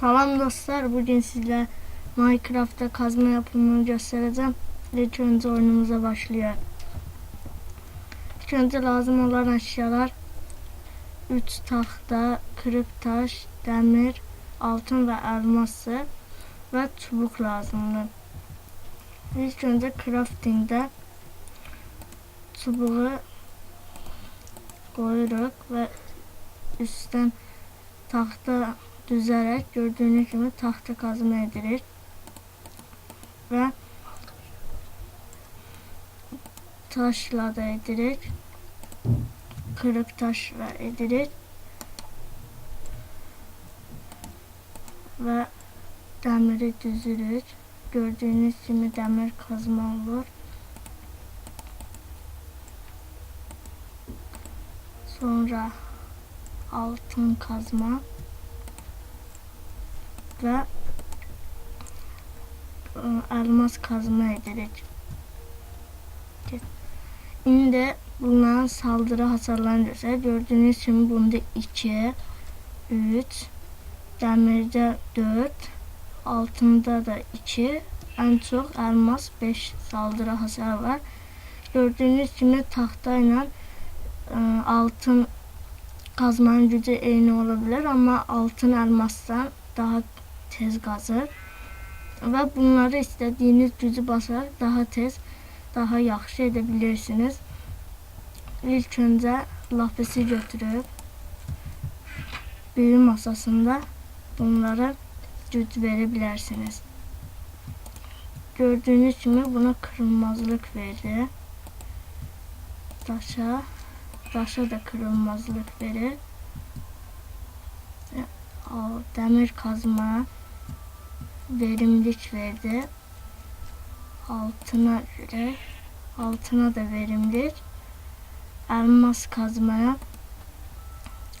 Salam dostlar, bugün sizler Minecraft'ta kazma yapımını göstereceğim. İlk önce oyunumuza başlıyor. İlk önce lazım olan eşyalar 3 tahta, kırık taş, demir, altın ve elması ve çubuk lazımdır. İlk önce crafting'de çubuğu koyuyoruz ve üstten tahta düzerek gördüğünüz gibi tahta kazma edilir. Ve taşla da edilir. Kırık taş ve edilir. Ve demiri düzülür. Gördüğünüz gibi demir kazma olur. Sonra altın kazma ve elmas kazma edilir. Şimdi bunların saldırı hasarlarını göster. Gördüğünüz gibi bunda 2, 3, demirde 4, altında da 2, en çok elmas 5 saldırı hasarı var. Gördüğünüz gibi tahtayla e, altın kazmanın gücü eyni olabilir ama altın elmastan daha tez qazır və bunları istədiyiniz gücü basarak daha tez, daha yaxşı edə bilirsiniz. İlk öncə lapisi götürüb büyü masasında bunlara güc verə bilərsiniz. Gördüğünüz gibi buna kırılmazlık verdi. Daşa, daşa da kırılmazlık verir. Demir kazma verimlilik verdi. Altına göre altına da verimlilik. Elmas kazmaya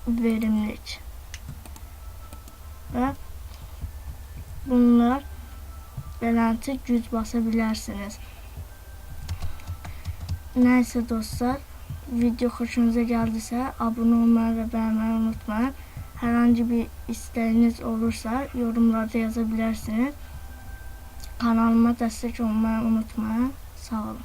verimlilik. Ve bunlar belirti güc basabilirsiniz. Neyse dostlar video hoşunuza geldiyse abone olmayı ve beğenmeyi unutmayın. Herhangi bir isteğiniz olursa yorumlarda yazabilirsiniz. Kanalıma destek olmayı unutmayın. Sağ olun.